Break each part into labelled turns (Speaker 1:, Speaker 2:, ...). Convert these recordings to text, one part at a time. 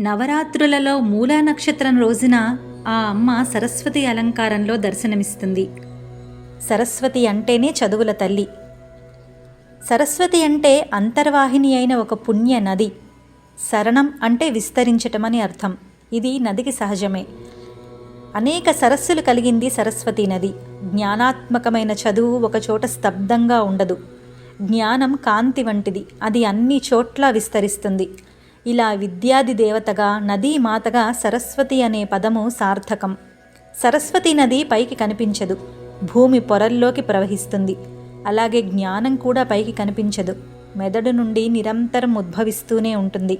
Speaker 1: నవరాత్రులలో మూలా నక్షత్రం రోజున ఆ అమ్మ సరస్వతి అలంకారంలో దర్శనమిస్తుంది. సరస్వతి అంటేనే చదువుల తల్లి. సరస్వతి అంటే అంతర్వాహిని అయిన ఒక పుణ్య నది. శరణం అంటే విస్తరించటమని అర్థం. ఇది నదికి సహజమే. అనేక సరస్సులు కలిగింది సరస్వతి నది. జ్ఞానాత్మకమైన చదువు ఒకచోట స్తబ్దంగా ఉండదు. జ్ఞానం కాంతి వంటిది. అది అన్ని చోట్ల విస్తరిస్తుంది. ఇలా విద్యాది దేవతగా నదీ మాతగా సరస్వతి అనే పదము సార్థకం. సరస్వతి నది పైకి కనిపించదు. భూమి పొరల్లోకి ప్రవహిస్తుంది. అలాగే జ్ఞానం కూడా పైకి కనిపించదు. మెదడు నుండి నిరంతరం ఉద్భవిస్తూనే ఉంటుంది.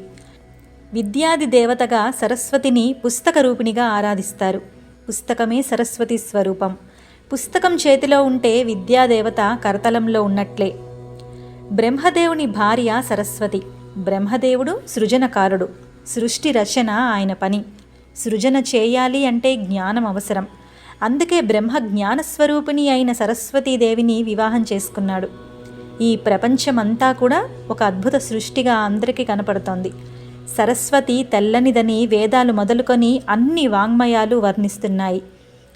Speaker 1: విద్యాది దేవతగా సరస్వతిని పుస్తక రూపిణిగా ఆరాధిస్తారు. పుస్తకమే సరస్వతి స్వరూపం. పుస్తకం చేతిలో ఉంటే విద్యాదేవత కరతలంలో ఉన్నట్లే. బ్రహ్మదేవుని భార్య సరస్వతి. బ్రహ్మదేవుడు సృజనకారుడు. సృష్టి రచన ఆయన పని. సృజన చేయాలి అంటే జ్ఞానం అవసరం. అందుకే బ్రహ్మ జ్ఞానస్వరూపిణి అయిన సరస్వతీదేవిని వివాహం చేసుకున్నాడు. ఈ ప్రపంచమంతా కూడా ఒక అద్భుత సృష్టిగా అందరికీ కనపడుతోంది. సరస్వతి తెల్లనిదని వేదాలు మొదలుకొని అన్ని వాంగ్మయాలు వర్ణిస్తున్నాయి.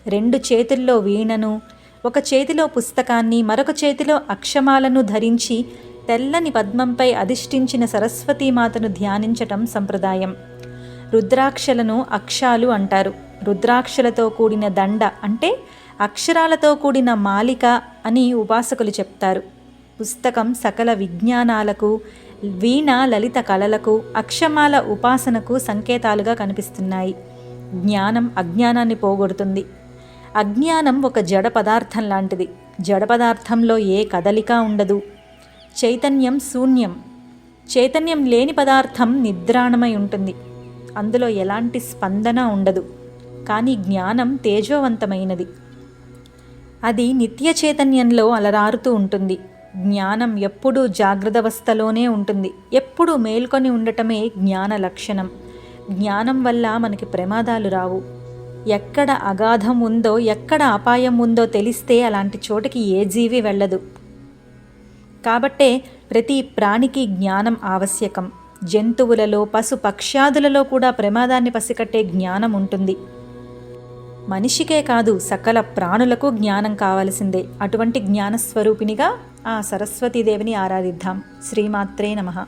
Speaker 1: రెండు చేతుల్లో వీణను ఒక చేతిలో పుస్తకాన్ని మరొక చేతిలో అక్షమాలను ధరించి తెల్లని పద్మంపై అధిష్ఠించిన సరస్వతీమాతను ధ్యానించటం సంప్రదాయం. రుద్రాక్షలను అక్షాలు అంటారు. రుద్రాక్షలతో కూడిన దండ అంటే అక్షరాలతో కూడిన మాలిక అని ఉపాసకులు చెప్తారు. పుస్తకం సకల విజ్ఞానాలకు వీణ లలిత కళలకు అక్షమాల ఉపాసనకు సంకేతాలుగా కనిపిస్తున్నాయి. జ్ఞానం అజ్ఞానాన్ని పోగొడుతుంది. అజ్ఞానం ఒక జడ పదార్థం లాంటిది. జడ పదార్థంలో ఏ కదలిక ఉండదు. చైతన్యం శూన్యం. చైతన్యం లేని పదార్థం నిద్రాణమై ఉంటుంది. అందులో ఎలాంటి స్పందన ఉండదు. కానీ జ్ఞానం తేజోవంతమైనది. అది నిత్య చైతన్యంలో అలరారుతూ ఉంటుంది. జ్ఞానం ఎప్పుడూ జాగ్రత్తవస్థలోనే ఉంటుంది. ఎప్పుడూ మేల్కొని ఉండటమే జ్ఞాన లక్షణం. జ్ఞానం వల్ల మనకి ప్రమాదాలు రావు. ఎక్కడ అగాధం ఉందో ఎక్కడ అపాయం ఉందో తెలిస్తే అలాంటి చోటికి ఏ జీవి వెళ్ళదు. కాబట్టే ప్రతి ప్రాణికి జ్ఞానం ఆవశ్యకం. జంతువులలో పశు పక్ష్యాదులలో కూడా ప్రమాదాన్ని పసికట్టే జ్ఞానం ఉంటుంది. మనిషికే కాదు సకల ప్రాణులకు జ్ఞానం కావలసిందే. అటువంటి జ్ఞానస్వరూపిణిగా ఆ సరస్వతీదేవిని ఆరాధిద్దాం. శ్రీమాత్రే నమః.